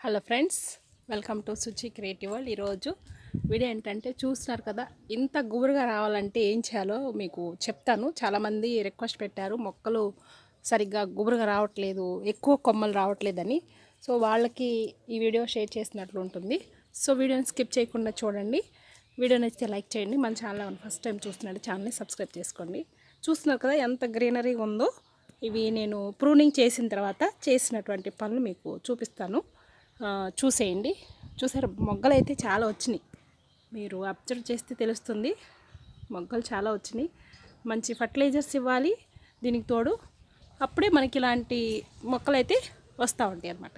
Hello friends welcome to Suchi creative world. ఈరోజు video ఏంటంటే చూస్తున్నారు కదా ఇంత గుబురుగా రావాలంటే ఏం చేయాలో మీకు చెప్తాను. చాలామంది రిక్వెస్ట్ పెట్టారు మొక్కలు సరిగ్గా గుబురుగా రావట్లేదు ఎక్కువ కొమ్మలు రావట్లేదని. సో వాళ్ళకి ఈ వీడియో షేర్ చేసినట్లు ఉంటుంది. సో వీడియోని స్కిప్ చేయకుండా చూడండి. వీడియో నచ్చితే లైక్ చేయండి. మన ఛానల్ ఫస్ట్ టైం చూస్తున్నట్టు ఛానల్ని సబ్స్క్రైబ్ చేసుకోండి. చూస్తున్నారు కదా ఎంత గ్రీనరీగా ఉందో. ఇవి నేను ప్రూనింగ్ చేసిన తర్వాత చేసినటువంటి పనులు మీకు చూపిస్తాను. చూసేయండి. చూసారు మొగ్గలు అయితే చాలా వచ్చినాయి. మీరు అబ్జర్వ్ చేస్తే తెలుస్తుంది. మొగ్గలు చాలా వచ్చినాయి. మంచి ఫర్టిలైజర్స్ ఇవ్వాలి దీనికి తోడు. అప్పుడే మనకి ఇలాంటి మొక్కలు అయితే వస్తూ ఉంటాయి అన్నమాట.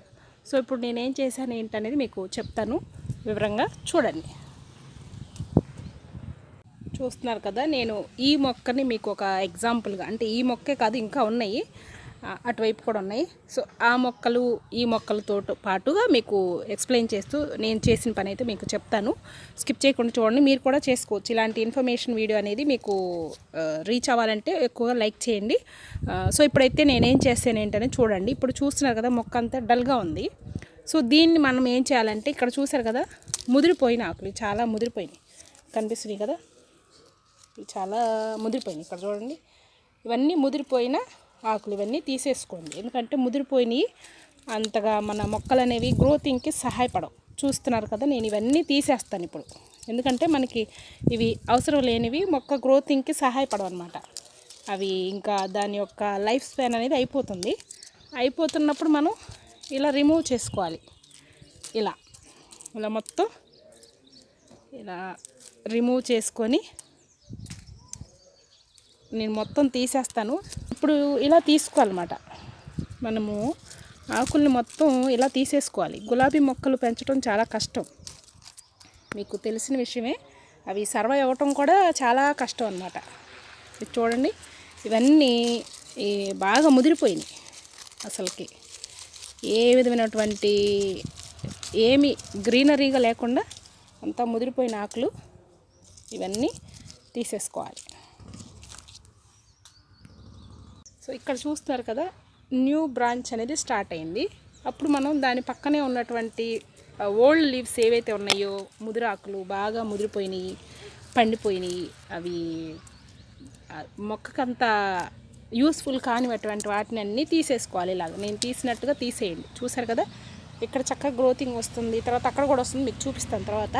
సో ఇప్పుడు నేనేం చేశాను ఏంటనేది మీకు చెప్తాను. వివరంగా చూడండి. చూస్తున్నారు కదా నేను ఈ మొక్కని మీకు ఒక ఎగ్జాంపుల్గా అంటే ఈ మొక్కే కాదు ఇంకా ఉన్నాయి. అటువైపు కూడా ఉన్నాయి. సో ఆ మొక్కలు ఈ మొక్కలతో పాటుగా మీకు ఎక్స్ప్లెయిన్ చేస్తూ నేను చేసిన పని అయితే మీకు చెప్తాను. స్కిప్ చేయకుండా చూడండి. మీరు కూడా చేసుకోవచ్చు. ఇలాంటి ఇన్ఫర్మేషన్ వీడియో అనేది మీకు రీచ్ అవ్వాలంటే ఎక్కువగా లైక్ చేయండి. సో ఇప్పుడైతే నేనేం చేస్తాను ఏంటనే చూడండి. ఇప్పుడు చూస్తున్నారు కదా మొక్క అంతా డల్గా ఉంది. సో దీన్ని మనం ఏం చేయాలంటే ఇక్కడ చూసారు కదా ముదిరిపోయిన ఆకులు. చాలా ముదిరిపోయినాయి. కనిపిస్తున్నాయి కదా? ఇవి చాలా ముదిరిపోయినాయి. ఇక్కడ చూడండి. ఇవన్నీ ముదిరిపోయిన ఆకులు ఇవన్నీ తీసేసుకోండి. ఎందుకంటే ముదిరిపోయినాయి అంతగా మన మొక్కలు అనేవి గ్రోతింగ్కి సహాయపడవు. చూస్తున్నారు కదా నేను ఇవన్నీ తీసేస్తాను ఇప్పుడు. ఎందుకంటే మనకి ఇవి అవసరం లేనివి మొక్క గ్రోతింగ్కి సహాయపడవు అనమాట అవి ఇంకా దాని యొక్క లైఫ్ స్పాన్ అనేది అయిపోతుంది. అయిపోతున్నప్పుడు మనం ఇలా రిమూవ్ చేసుకోవాలి. ఇలా. ఇలా మొత్తం ఇలా రిమూవ్ చేసుకొని నేను మొత్తం తీసేస్తాను. ఇప్పుడు ఇలా తీసుకోవాలన్నమాట. మనము ఆకుల్ని మొత్తం ఇలా తీసేసుకోవాలి. గులాబీ మొక్కలు పెంచడం చాలా కష్టం. మీకు తెలిసిన విషయమే. అవి సర్వైవ్ అవ్వటం కూడా చాలా కష్టం అన్నమాట. ఇది చూడండి. ఇవన్నీ ఈ బాగా ముదిరిపోయినాయి అసలుకి. ఏ విధమైనటువంటి ఏమి గ్రీనరీగా లేకుండా అంతా ముదిరిపోయిన ఆకులు ఇవన్నీ తీసేసుకోవాలి. సో ఇక్కడ చూస్తున్నారు కదా న్యూ బ్రాంచ్ అనేది స్టార్ట్ అయింది. అప్పుడు మనం దాని పక్కనే ఉన్నటువంటి ఓల్డ్ లీవ్స్ ఏవైతే ఉన్నాయో ముదిరాకులు బాగా ముదిరిపోయినాయి పండిపోయినాయి అవి మొక్కకంత యూస్ఫుల్ కానివటువంటి వాటిని అన్నీ తీసేసుకోవాలి ఇలాగ. నేను తీసినట్టుగా తీసేయండి. చూసారు కదా ఇక్కడ చక్కగా గ్రోతింగ్ వస్తుంది. తర్వాత అక్కడ కూడా వస్తుంది మీకు చూపిస్తాను తర్వాత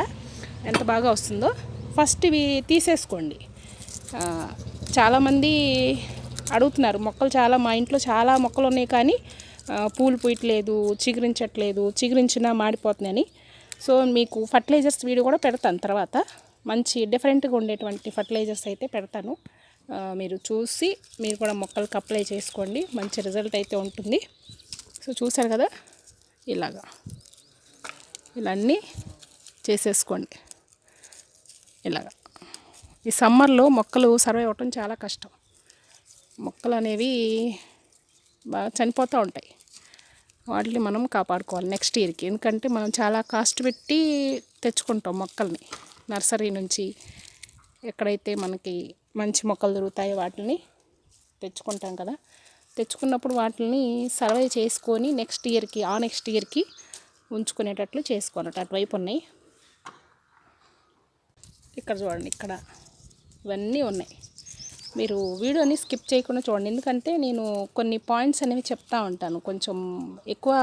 ఎంత బాగా వస్తుందో. ఫస్ట్ ఇవి తీసేసుకోండి. చాలామంది అడుగుతున్నారు. మొక్కలు చాలా మా ఇంట్లో చాలా మొక్కలు ఉన్నాయి కానీ పూలు పూయట్లేదు చిగురించట్లేదు చిగురించినా మాడిపోతున్నాయని. సో మీకు ఫర్టిలైజర్స్ వీడియో కూడా పెడతాను తర్వాత. మంచి డిఫరెంట్గా ఉండేటువంటి ఫర్టిలైజర్స్ అయితే పెడతాను. మీరు చూసి మీరు కూడా మొక్కలకు అప్లై చేసుకోండి. మంచి రిజల్ట్ అయితే ఉంటుంది. సో చూసారు కదా? ఇలాగా. ఇలా అన్నీ చేసేసుకోండి. ఇలాగా. ఈ సమ్మర్లో మొక్కలు సర్వే అవ్వటం చాలా కష్టం. మొక్కలు అనేవి బాగా చనిపోతూ ఉంటాయి. వాటిని మనం కాపాడుకోవాలి నెక్స్ట్ ఇయర్కి. ఎందుకంటే మనం చాలా కాస్ట్ పెట్టి తెచ్చుకుంటాం మొక్కల్ని. నర్సరీ నుంచి ఎక్కడైతే మనకి మంచి మొక్కలు దొరుకుతాయో వాటిని తెచ్చుకుంటాం కదా. తెచ్చుకున్నప్పుడు వాటిని సర్వే చేసుకొని నెక్స్ట్ ఇయర్కి ఆ నెక్స్ట్ ఇయర్కి ఉంచుకునేటట్లు చేసుకోనట్టు అటువైపు ఉన్నాయి. ఇక్కడ చూడండి ఇక్కడ ఇవన్నీ ఉన్నాయి. మీరు వీడియోని స్కిప్ చేయకుండా చూడండి. ఎందుకంటే నేను కొన్ని పాయింట్స్ అనేవి చెప్తా ఉంటాను. కొంచెం ఎక్కువ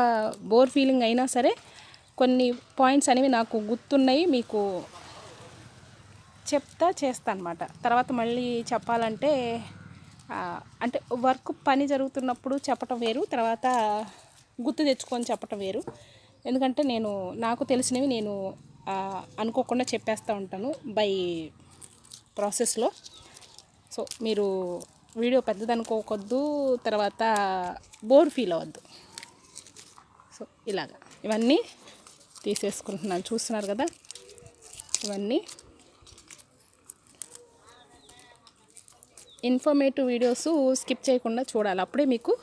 బోర్ ఫీలింగ్ అయినా సరే కొన్ని పాయింట్స్ అనేవి నాకు గుర్తున్నాయి మీకు చెప్తా చేస్తా అనమాట తర్వాత మళ్ళీ చెప్పాలంటే అంటే వర్క్ పని జరుగుతున్నప్పుడు చెప్పటం వేరు తర్వాత గుర్తు తెచ్చుకొని చెప్పటం వేరు. ఎందుకంటే నేను నాకు తెలిసినవి నేను అనుకోకుండా చెప్పేస్తూ ఉంటాను బై ప్రాసెస్లో. సో మీరు వీడియో పెద్దదనుకోకొద్దు తర్వాత బోర్ ఫీల్ అవ్వద్దు. సో ఇలాగా. ఇవన్నీ తీసేసుకుంటున్నాను. చూస్తున్నారు కదా? ఇవన్నీ. ఇన్ఫర్మేటివ్ వీడియోస్ స్కిప్ చేయకుండా చూడాలి. అప్పుడే మీకు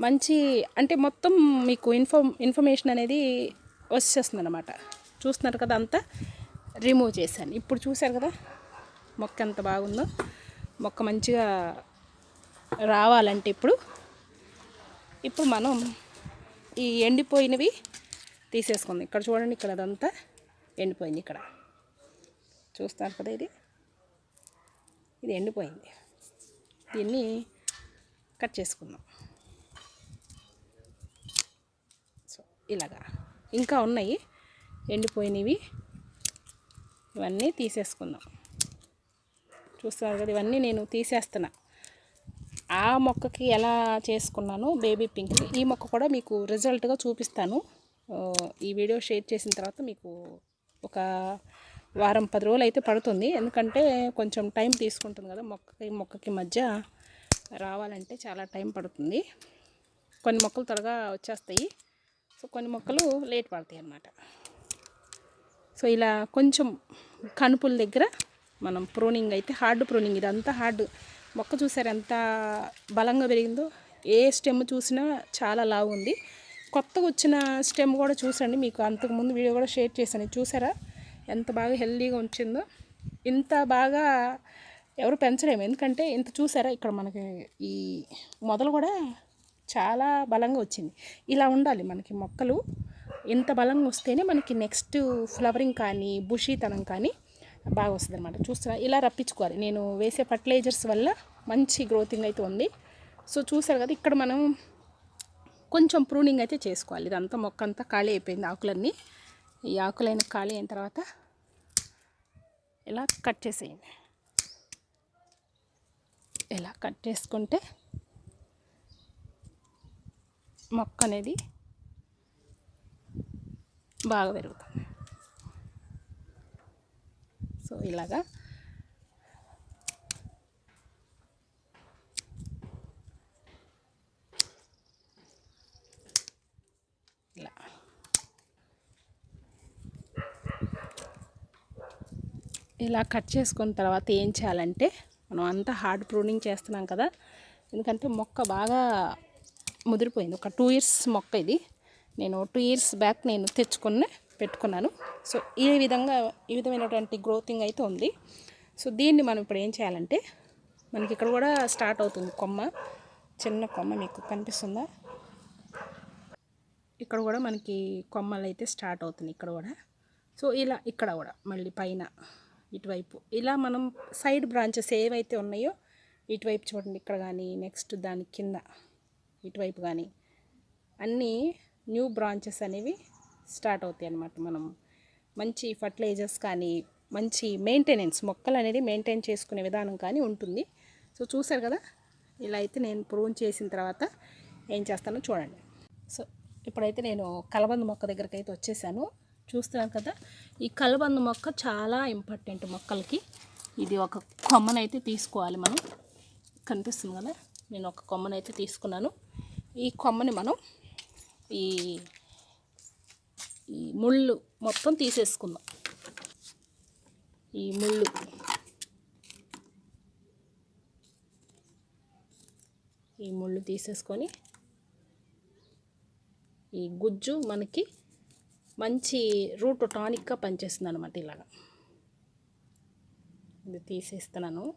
మంచి అంటే మొత్తం మీకు ఇన్ఫర్మ్ ఇన్ఫర్మేషన్ అనేది వచ్చేస్తుంది అనమాట చూస్తున్నారు కదా అంతా? రిమూవ్ చేశాను. ఇప్పుడు చూశారు కదా? మొక్క ఎంత బాగుందో. మొక్క మంచిగా రావాలంటే ఇప్పుడు ఇప్పుడు మనం ఈ ఎండిపోయినవి తీసేసుకుంది. ఇక్కడ చూడండి ఇక్కడ అదంతా ఎండిపోయింది ఇక్కడ. చూస్తారు కదా ఇది? ఇది ఎండిపోయింది. దీన్ని కట్ చేసుకుందాం. సో ఇలాగా. ఇంకా ఉన్నాయి. ఎండిపోయినవి. ఇవన్నీ తీసేసుకుందాం. చూస్తున్నారు కదా ఇవన్నీ నేను తీసేస్తున్నా. ఆ మొక్కకి ఎలా చేసుకున్నాను బేబీ పింక్ ఈ మొక్క కూడా మీకు రిజల్ట్గా చూపిస్తాను. ఈ వీడియో షేర్ చేసిన తర్వాత మీకు ఒక వారం పది రోజులు అయితే పడుతుంది. ఎందుకంటే కొంచెం టైం తీసుకుంటుంది కదా మొక్కకి మొక్కకి మధ్య రావాలంటే చాలా టైం పడుతుంది. కొన్ని మొక్కలు త్వరగా వచ్చేస్తాయి. సో కొన్ని మొక్కలు లేట్ పడతాయి అన్నమాట. సో ఇలా కొంచెం కనుపుల దగ్గర మనం ప్రూనింగ్ అయితే హార్డ్ ప్రూనింగ్ ఇదంతా హార్డ్. మొక్క చూసారు ఎంత బలంగా పెరిగిందో? ఏ స్టెమ్ చూసినా చాలా లావు ఉంది. కొత్తగా వచ్చిన స్టెమ్ కూడా చూసండి. మీకు అంతకుముందు వీడియో కూడా షేర్ చేశాను. చూసారా? ఎంత బాగా హెల్దీగా ఉంచిందో. ఇంత బాగా ఎవరు పెంచలేము. ఎందుకంటే ఇంత చూసారా? ఇక్కడ మనకి ఈ మొదలు కూడా చాలా బలంగా వచ్చింది. ఇలా ఉండాలి మనకి మొక్కలు. ఇంత బలంగా వస్తేనే మనకి నెక్స్ట్ ఫ్లవరింగ్ కానీ బుషీతనం కానీ బాగా వస్తుంది అనమాట చూస్తున్నా ఇలా రప్పించుకోవాలి. నేను వేసే ఫర్టిలైజర్స్ వల్ల మంచి గ్రోతింగ్ అయితే ఉంది. సో చూసారు కదా ఇక్కడ మనం కొంచెం ప్రూనింగ్ అయితే చేసుకోవాలి. ఇదంతా మొక్క అంతా ఖాళీ అయిపోయింది ఆకులన్నీ. ఈ ఆకులైన ఖాళీ అయిన తర్వాత ఇలా కట్ చేసేయండి. ఇలా కట్ చేసుకుంటే మొక్క అనేది బాగా పెరుగుతుంది. సో ఇలాగా. ఇలా. ఇలా కట్ చేసుకున్న తర్వాత ఏం చేయాలంటే మనం అంతా హార్డ్ ప్రూనింగ్ చేస్తున్నాం కదా ఎందుకంటే మొక్క బాగా ముదిరిపోయింది. ఒక టూ ఇయర్స్ మొక్క ఇది. నేను టూ ఇయర్స్ బ్యాక్ నేను తెచ్చుకుని పెట్టుకున్నాను. సో ఈ విధంగా ఈ విధమైనటువంటి గ్రోతింగ్ అయితే ఉంది. సో దీన్ని మనం ఇప్పుడు ఏం చేయాలంటే మనకి ఇక్కడ కూడా స్టార్ట్ అవుతుంది కొమ్మ. చిన్న కొమ్మ మీకు కనిపిస్తుందా? ఇక్కడ కూడా మనకి కొమ్మలు అయితే స్టార్ట్ అవుతుంది ఇక్కడ కూడా. సో ఇలా ఇక్కడ కూడా మళ్ళీ పైన ఇటువైపు. ఇలా మనం సైడ్ బ్రాంచెస్ ఏవైతే ఉన్నాయో ఇటువైపు చూడండి ఇక్కడ కానీ నెక్స్ట్ దాని కింద ఇటువైపు కానీ అన్నీ న్యూ బ్రాంచెస్ అనేవి స్టార్ట్ అవుతాయి అన్నమాట మనం. మంచి ఫర్టిలైజర్స్ కానీ మంచి మెయింటెనెన్స్ మొక్కలు అనేది మెయింటైన్ చేసుకునే విధానం కానీ ఉంటుంది. సో చూసారు కదా? ఇలా అయితే నేను ప్రూన్ చేసిన తర్వాత ఏం చేస్తానో చూడండి. సో ఇప్పుడైతే నేను కలబంద మొక్క దగ్గరికి అయితే వచ్చేసాను. చూస్తున్నాను కదా? ఈ కలబంద మొక్క చాలా ఇంపార్టెంట్ మొక్కలకి. ఇది ఒక కొమ్మనైతే తీసుకోవాలి మనం. కనిపిస్తుంది కదా? నేను ఒక కొమ్మనైతే తీసుకున్నాను. ఈ కొమ్మని మనం ఈ ఈ ముళ్ళు మొత్తం తీసేసుకుందాం. ఈ ముళ్ళు. ఈ ముళ్ళు తీసేసుకొని ఈ గుజ్జు మనకి మంచి రూట్ టానిక్గా పనిచేస్తుంది అనమాట ఇలాగా. ఇది తీసేస్తున్నాను.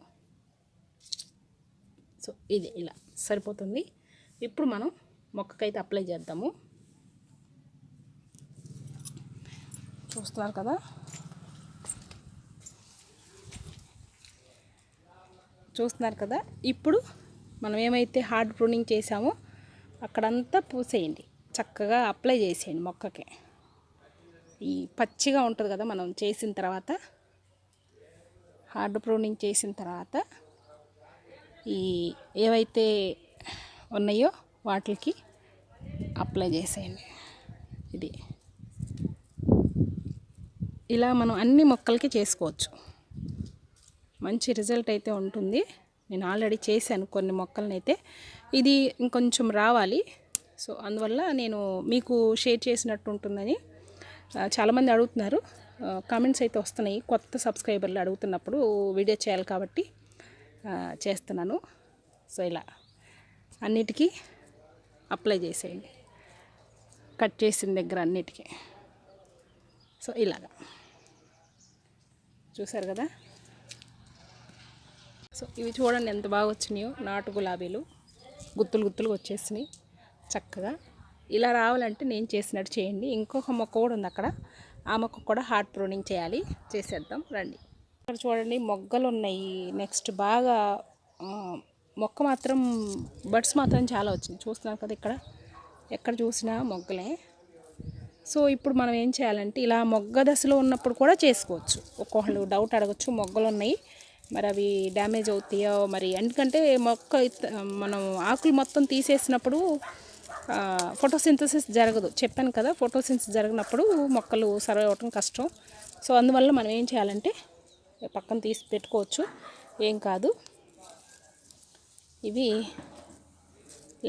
సో ఇది ఇలా సరిపోతుంది. ఇప్పుడు మనం మొక్కకైతే అప్లై చేద్దాము. చూస్తున్నారు కదా. చూస్తున్నారు కదా. ఇప్పుడు మనం ఏమైతే హార్డ్ ప్రూనింగ్ చేసామో అక్కడంతా పూసేయండి. చక్కగా అప్లై చేసేయండి మొక్కకి. ఈ పచ్చిగా ఉంటుంది కదా మనం చేసిన తర్వాత. హార్డ్ ప్రూనింగ్ చేసిన తర్వాత ఈ ఏవైతే ఉన్నాయో వాటికి అప్లై చేసేయండి. ఇది. ఇలా మనం అన్ని మొక్కలకి చేసుకోవచ్చు. మంచి రిజల్ట్ అయితే ఉంటుంది. నేను ఆల్రెడీ చేశాను కొన్ని మొక్కలను అయితే ఇది ఇంకొంచెం రావాలి. సో అందువల్ల నేను మీకు షేర్ చేసినట్టు ఉంటుందని చాలామంది అడుగుతున్నారు. కామెంట్స్ అయితే వస్తున్నాయి. కొత్త సబ్స్క్రైబర్లు అడుగుతున్నప్పుడు వీడియో చేయాలి కాబట్టి చేస్తున్నాను. సో ఇలా అన్నిటికీ అప్లై చేసేయండి. కట్ చేసిన దగ్గర అన్నిటికీ. సో ఇలాగా. చూసారు కదా? సో ఇవి చూడండి ఎంత బాగా వచ్చినాయో. నాటు గులాబీలు గుత్తులు గుత్తులు వచ్చేసినాయి. చక్కగా. ఇలా రావాలంటే నేను చేసినట్టు చేయండి. ఇంకొక మొక్క కూడా ఉంది అక్కడ. ఆ మొక్క కూడా హార్ట్ ప్రూనింగ్ చేయాలి. చేసేద్దాం. రండి. ఇక్కడ చూడండి మొగ్గలు ఉన్నాయి. నెక్స్ట్ బాగా మొక్క మాత్రం బడ్స్ మాత్రం చాలా వచ్చినాయి. చూస్తున్నారు కదా ఇక్కడ. ఎక్కడ చూసినా మొగ్గలే. సో ఇప్పుడు మనం ఏం చేయాలంటే ఇలా మొగ్గ దశలో ఉన్నప్పుడు కూడా చేసుకోవచ్చు. ఒక్కొక్కళ్ళు డౌట్ అడగచ్చు మొగ్గలు ఉన్నాయి. మరి అవి డ్యామేజ్ అవుతాయో మరి ఎందుకంటే మొక్క మనం ఆకులు మొత్తం తీసేసినప్పుడు ఫోటోసింథసిస్ జరగదు. చెప్పాను కదా ఫోటోసింథసిస్ జరిగినప్పుడు మొక్కలు సర్వే అవ్వటం కష్టం. సో అందువల్ల మనం ఏం చేయాలంటే పక్కన తీసి పెట్టుకోవచ్చు. ఏం కాదు. ఇవి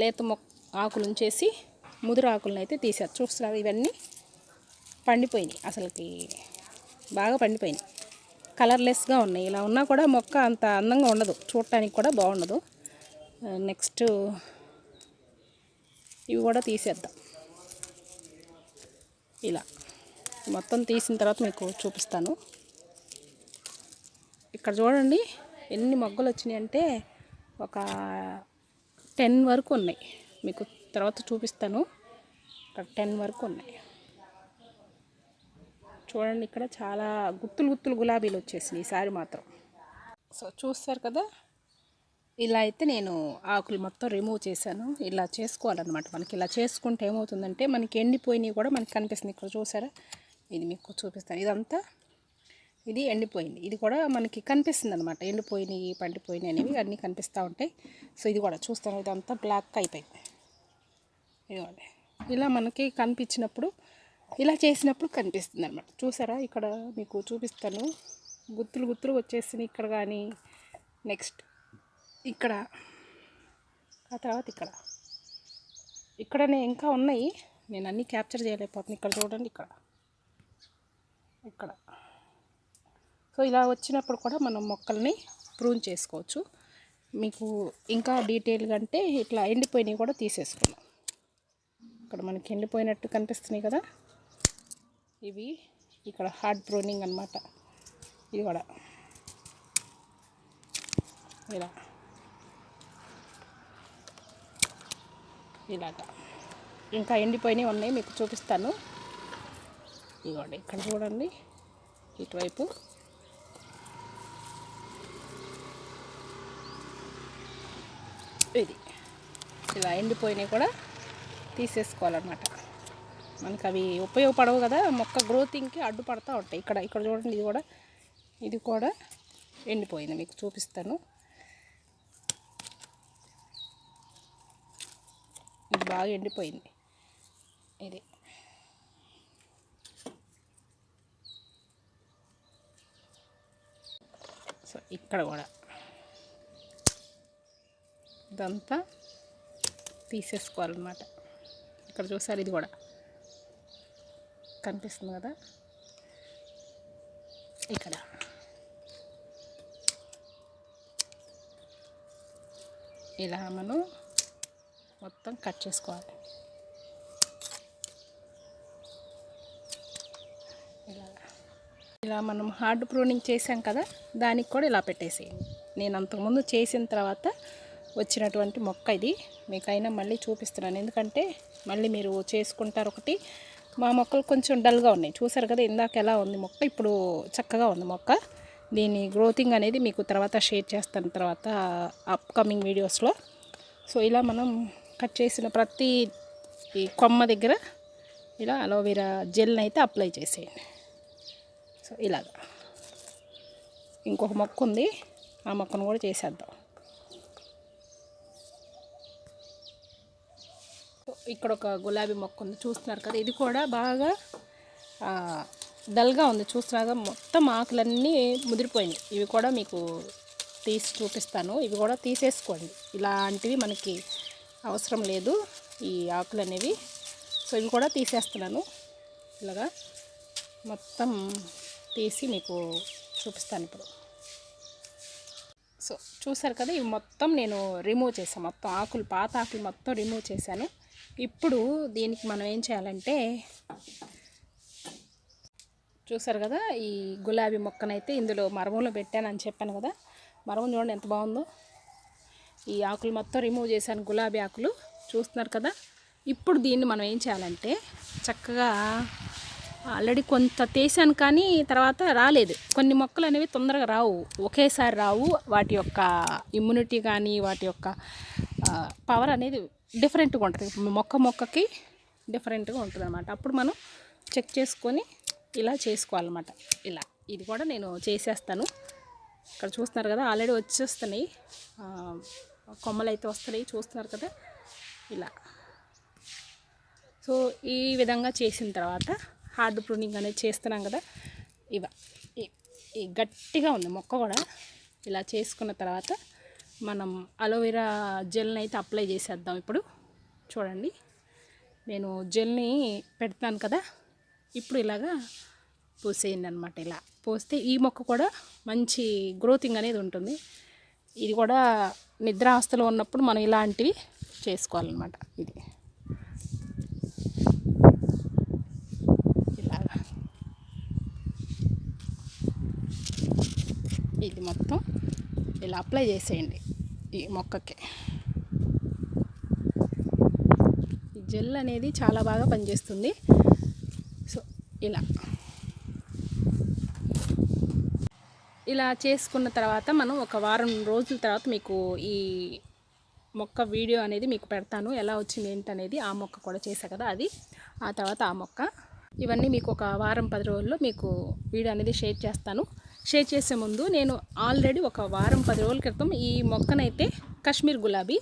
లేత మొక్క ఆకులు ఉంచేసి ముదురు ఆకులను అయితే తీసారు చూస్తున్నారు ఇవన్నీ పండిపోయినాయి. అసలుకి బాగా పండిపోయినాయి. కలర్లెస్గా ఉన్నాయి. ఇలా ఉన్నా కూడా మొక్క అంత అందంగా ఉండదు. చూడటానికి కూడా బాగుండదు. నెక్స్ట్ ఇవి కూడా తీసేద్దాం. ఇలా మొత్తం తీసిన తర్వాత మీకు చూపిస్తాను. ఇక్కడ చూడండి ఎన్ని మొగ్గలు వచ్చినాయి అంటే ఒక టెన్ వరకు ఉన్నాయి. మీకు తర్వాత చూపిస్తాను. ఇక్కడ టెన్ వరకు ఉన్నాయి. చూడండి ఇక్కడ చాలా గుత్తులు గుత్తులు గులాబీలు వచ్చేసినాయి ఈసారి మాత్రం. సో చూస్తారు కదా ఇలా అయితే నేను ఆకులు మొత్తం రిమూవ్ చేశాను. ఇలా చేసుకోవాలన్నమాట మనకి. ఇలా చేసుకుంటే ఏమవుతుందంటే మనకి ఎండిపోయినవి కూడా మనకి కనిపిస్తుంది ఇక్కడ చూసారా? ఇది మీకు చూపిస్తాను. ఇదంతా ఇది ఎండిపోయింది. ఇది కూడా మనకి కనిపిస్తుంది అనమాట ఎండిపోయినవి పండిపోయినవి అనేవి అన్నీ కనిపిస్తూ ఉంటాయి. సో ఇది కూడా చూస్తాను. ఇదంతా బ్లాక్ అయిపోయింది. ఇదిగోండి ఇలా మనకి కనిపించినప్పుడు ఇలా చేసినప్పుడు కనిపిస్తుంది అనమాట చూసారా? ఇక్కడ మీకు చూపిస్తాను. గుత్తులు గుత్తులు వచ్చేసినాయి ఇక్కడ కానీ నెక్స్ట్ ఇక్కడ ఆ తర్వాత ఇక్కడ. ఇక్కడనే ఇంకా ఉన్నాయి. నేను అన్నీ క్యాప్చర్ చేయలేకపోతున్నాను ఇక్కడ చూడండి ఇక్కడ. ఇక్కడ. సో ఇలా వచ్చినప్పుడు కూడా మనం మొక్కల్ని ప్రూన్ చేసుకోవచ్చు. మీకు ఇంకా డీటెయిల్గా అంటే ఇట్లా ఎండిపోయినవి కూడా తీసేసుకున్నాం అక్కడ మనకి ఎండిపోయినట్టు కనిపిస్తున్నాయి కదా. ఇవి ఇక్కడ హార్డ్ బ్రోనింగ్ అన్నమాట. ఇది కూడా. ఇలా. ఇలాగా. ఇంకా ఎండిపోయినవి ఉన్నాయి మీకు చూపిస్తాను. ఇదిగోండి ఇక్కడ చూడండి. ఇటువైపు. ఇది. ఇలా ఎండిపోయినవి కూడా తీసేసుకోవాలన్నమాట. మనకు అవి ఉపయోగపడవు కదా మొక్క గ్రోతింగ్కి అడ్డుపడతా ఉంటాయి. ఇక్కడ ఇక్కడ చూడండి ఇది కూడా ఇది కూడా ఎండిపోయింది మీకు చూపిస్తాను. ఇది బాగా ఎండిపోయింది. ఇది. సో ఇక్కడ కూడా. ఇదంతా తీసేసుకోవాలన్నమాట. ఇక్కడ చూసారు ఇది కూడా కనిపిస్తుంది కదా. ఇక్కడ. ఇలా మనం మొత్తం కట్ చేసుకోవాలి. ఇలా. ఇలా మనం హార్డ్ ప్రూనింగ్ చేసాం కదా దానికి కూడా ఇలా పెట్టేసేయండి. నేను అంతకుముందు చేసిన తర్వాత వచ్చినటువంటి మొక్క ఇది. మీకైనా మళ్ళీ చూపిస్తున్నాను. ఎందుకంటే మళ్ళీ మీరు చేసుకుంటారు ఒకటి. మా మొక్కలు కొంచెం డల్గా ఉన్నాయి. చూసారు కదా ఇందాక ఎలా ఉంది మొక్క? ఇప్పుడు చక్కగా ఉంది మొక్క. దీని గ్రోతింగ్ అనేది మీకు తర్వాత షేర్ చేస్తాను తర్వాత అప్కమింగ్ వీడియోస్లో. సో ఇలా మనం కట్ చేసిన ప్రతి ఈ కొమ్మ దగ్గర ఇలా అలోవెరా జెల్ని అయితే అప్లై చేసేయండి. సో ఇలాగా. ఇంకొక మొక్క ఉంది. ఆ మొక్కను కూడా చేసేద్దాం. ఇక్కడ ఒక గులాబీ మొక్క ఉంది చూస్తున్నారు కదా ఇది కూడా బాగా డల్గా ఉంది. చూస్తున్నాగా మొత్తం ఆకులన్నీ ముదిరిపోయినాయి ఇవి కూడా మీకు తీసి చూపిస్తాను. ఇవి కూడా తీసేసుకోండి. ఇలాంటివి మనకి అవసరం లేదు ఈ ఆకులు అనేవి సో ఇవి కూడా తీసేస్తున్నాను. ఇలాగా మొత్తం తీసి మీకు చూపిస్తాను ఇప్పుడు. సో చూసారు కదా ఇవి మొత్తం నేను రిమూవ్ చేశాను మొత్తం ఆకులు పాత ఆకులు మొత్తం రిమూవ్ చేశాను. ఇప్పుడు దీనికి మనం ఏం చేయాలంటే చూసారు కదా ఈ గులాబీ మొక్కనైతే ఇందులో మరమంలో పెట్టానని చెప్పాను కదా. మరమం చూడండి ఎంత బాగుందో. ఈ ఆకులు మొత్తం రిమూవ్ చేశాను గులాబీ ఆకులు. చూస్తున్నారు కదా? ఇప్పుడు దీన్ని మనం ఏం చేయాలంటే చక్కగా ఆల్రెడీ కొంత తీసాను కానీ తర్వాత రాలేదు. కొన్ని మొక్కలు అనేవి తొందరగా రావు. ఒకేసారి రావు. వాటి యొక్క ఇమ్యూనిటీ కానీ వాటి యొక్క పవర్ అనేది డిఫరెంట్గా ఉంటుంది. మొక్క మొక్కకి డిఫరెంట్గా ఉంటుంది అనమాట అప్పుడు మనం చెక్ చేసుకొని ఇలా చేసుకోవాలన్నమాట. ఇలా. ఇది కూడా నేను చేసేస్తాను. ఇక్కడ చూస్తున్నారు కదా ఆల్రెడీ వచ్చేస్తున్నాయి. కొమ్మలు అయితే వస్తున్నాయి. చూస్తున్నారు కదా? ఇలా. సో ఈ విధంగా చేసిన తర్వాత హార్డ్ ప్రూనింగ్ అనేది చేస్తున్నాం కదా? ఇవ. ఈ గట్టిగా ఉంది. మొక్క కూడా ఇలా చేసుకున్న తర్వాత మనం అలోవెరా జెల్ని అయితే అప్లై చేసేద్దాం ఇప్పుడు. చూడండి. నేను జెల్ని పెడతాను కదా. ఇప్పుడు ఇలాగా పోసేయండి అనమాట ఇలా. పోస్తే ఈ మొక్క కూడా మంచి గ్రోతింగ్ అనేది ఉంటుంది. ఇది కూడా నిద్రావస్థలో ఉన్నప్పుడు మనం ఇలాంటివి చేసుకోవాలన్నమాట ఇది. ఇలాగా. ఇది మొత్తం ఇలా అప్లై చేసేయండి. ఈ మొక్కకి. ఈ జెల్ అనేది చాలా బాగా పనిచేస్తుంది. సో ఇలా. ఇలా చేసుకున్న తర్వాత మనం ఒక వారం రోజుల తర్వాత మీకు ఈ మొక్క వీడియో అనేది మీకు పెడతాను. ఎలా వచ్చింది ఏంటనేది ఆ మొక్క కూడా చేశా కదా అది. ఆ తర్వాత ఆ మొక్క. ఇవన్నీ మీకు ఒక వారం పది రోజుల్లో మీకు వీడియో అనేది షేర్ చేస్తాను. షేర్ చేసే ముందు నేను ఆల్రెడీ ఒక వారం పది రోజుల క్రితం ఈ మొక్కనైతే కాశ్మీర్ గులాబీ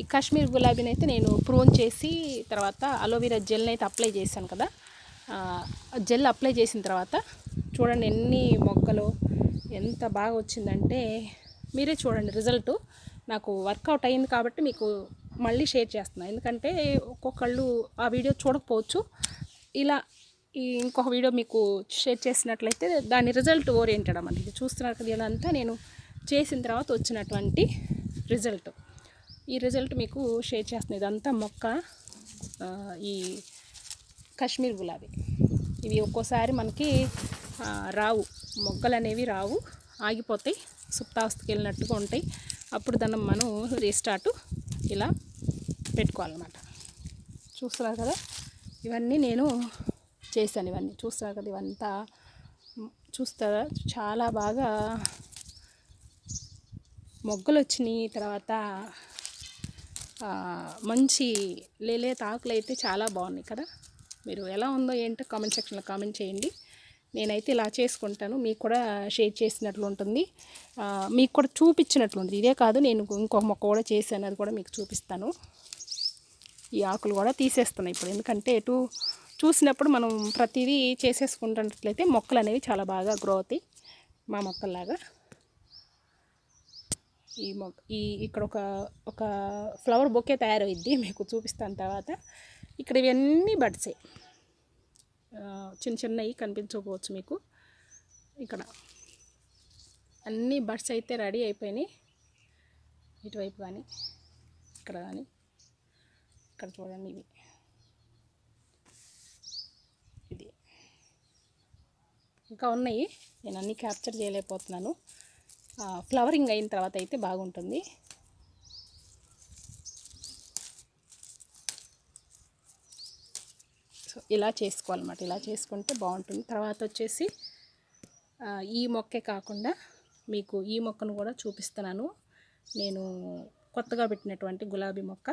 ఈ కాశ్మీర్ గులాబీని అయితే నేను ప్రోన్ చేసి తర్వాత అలోవెరా జెల్ని అయితే అప్లై చేశాను కదా. జెల్ అప్లై చేసిన తర్వాత చూడండి ఎన్ని మొక్కలు ఎంత బాగా వచ్చిందంటే మీరే చూడండి రిజల్ట్. నాకు వర్కౌట్ అయింది కాబట్టి మీకు మళ్ళీ షేర్ చేస్తున్నాను ఎందుకంటే ఒక్కొక్కళ్ళు ఆ వీడియో చూడకపోవచ్చు. ఇలా ఈ ఇంకొక వీడియో మీకు షేర్ చేసినట్లయితే దాని రిజల్ట్ ఓరియంటెడ్ అన్నమాట. ఇది చూస్తున్నారు కదా ఇదంతా. నేను చేసిన తర్వాత వచ్చినటువంటి రిజల్ట్. ఈ రిజల్ట్ మీకు షేర్ చేస్తున్నాను ఇదంతా మొక్క ఈ కాశ్మీర్ గులాబీ. ఇవి ఒక్కోసారి మనకి రావు. మొగ్గలు అనేవి రావు ఆగిపోతాయి సుప్తావస్థకి వెళ్ళినట్టుగా ఉంటాయి. అప్పుడు దాన్ని మనం రీస్టార్ట్ ఇలా పెట్టుకోవాలన్నమాట. చూస్తున్నారు కదా? ఇవన్నీ నేను చేశాను ఇవన్నీ. చూస్తున్నారు కదా ఇవంతా. చూస్తారా? చాలా బాగా మొగ్గలు వచ్చినాయి తర్వాత మంచి లేలేత ఆకులు అయితే చాలా బాగున్నాయి కదా. మీరు ఎలా ఉందో ఏంటో కామెంట్ సెక్షన్లో కామెంట్ చేయండి. నేనైతే ఇలా చేసుకుంటాను. మీకు కూడా షేర్ చేసినట్లు ఉంటుంది. మీకు కూడా చూపించినట్లు ఉంటుంది. ఇదే కాదు నేను ఇంకొక మొక్క కూడా చేశాను. అది కూడా మీకు చూపిస్తాను. ఈ ఆకులు కూడా తీసేస్తున్నాయి ఇప్పుడు. ఎందుకంటే ఎటు చూసినప్పుడు మనం ప్రతిదీ చేసేసుకుంటున్నట్లయితే మొక్కలు అనేవి చాలా బాగా గ్రో అవుతాయి. మా మొక్కల్లాగా. ఈ మొక్క ఈ ఇక్కడ ఒక ఒక ఫ్లవర్ బొకే తయారైద్ది మీకు చూపిస్తాను తర్వాత. ఇక్కడ ఇవన్నీ బడ్సే చిన్న చిన్నవి కనిపించకపోవచ్చు మీకు. ఇక్కడ అన్ని బడ్స్ అయితే రెడీ అయిపోయినాయి. ఇటువైపు కానీ ఇక్కడ కానీ ఇక్కడ చూడండి ఇవి ఇది ఇంకా ఉన్నాయి. నేను అన్నీ క్యాప్చర్ చేయలేకపోతున్నాను. ఫ్లవరింగ్ అయిన తర్వాత అయితే బాగుంటుంది. సో ఇలా చేసుకోవాలన్నమాట. ఇలా చేసుకుంటే బాగుంటుంది. తర్వాత వచ్చేసి ఈ మొక్కే కాకుండా మీకు ఈ మొక్కను కూడా చూపిస్తున్నాను. నేను కొత్తగా పెట్టినటువంటి గులాబీ మొక్క.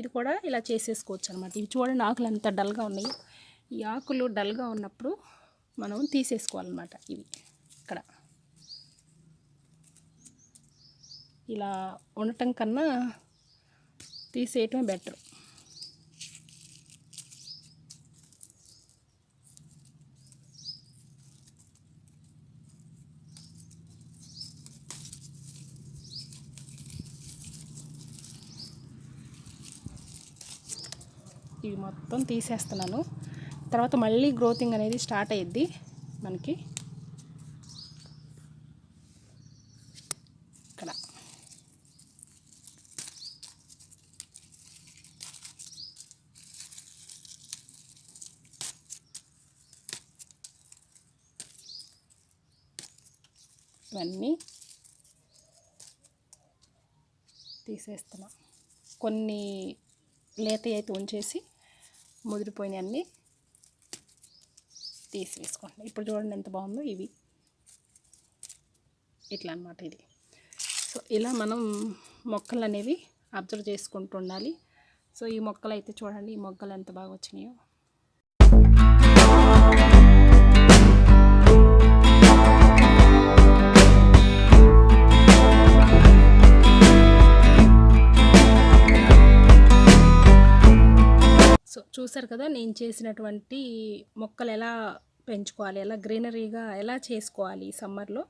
ఇది కూడా ఇలా చేసేసుకోవచ్చు అనమాట ఇవి చూడండి ఆకులు ఎంత డల్గా ఉన్నాయి. ఈ ఆకులు డల్గా ఉన్నప్పుడు మనం తీసేసుకోవాలన్నమాట ఇవి. ఇక్కడ. ఇలా ఉండటం కన్నా తీసేయటమే బెటర్. ఇవి మొత్తం తీసేస్తున్నాను. తర్వాత మళ్ళీ గ్రోతింగ్ అనేది స్టార్ట్ అయ్యిద్ది మనకి. ఇక్కడ. ఇవన్నీ తీసేస్తున్నా. కొన్ని లేత అయితే ఉంచేసి ముదిరిపోయిన అన్నీ తీసి వేసుకోండి ఇప్పుడు చూడండి ఎంత బాగుందో ఇవి. ఇట్లా అన్నమాట ఇది. సో ఇలా మనం మొక్కలు అనేవి అబ్జర్వ్ చేసుకుంటూ ఉండాలి. సో ఈ మొక్కలు అయితే చూడండి ఈ మొక్కలు ఎంత బాగా వచ్చినాయో. సో చూసారు కదా నేను చేసినటువంటి మొక్కలు ఎలా పెంచుకోవాలి ఎలా గ్రీనరీగా ఎలా చేసుకోవాలి ఈ సమ్మర్లో.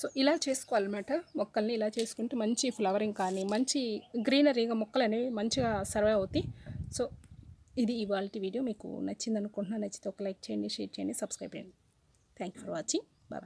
సో ఇలా చేసుకోవాలన్నమాట. మొక్కల్ని ఇలా చేసుకుంటే మంచి ఫ్లవరింగ్ కానీ మంచి గ్రీనరీగా మొక్కలు అనేవి మంచిగా సర్వే అవుతాయి. సో ఇది ఇవాళ వీడియో. మీకు నచ్చింది అనుకుంటున్నా నచ్చితే ఒక లైక్ చేయండి షేర్ చేయండి సబ్స్క్రైబ్ చేయండి. Thank you for watching bye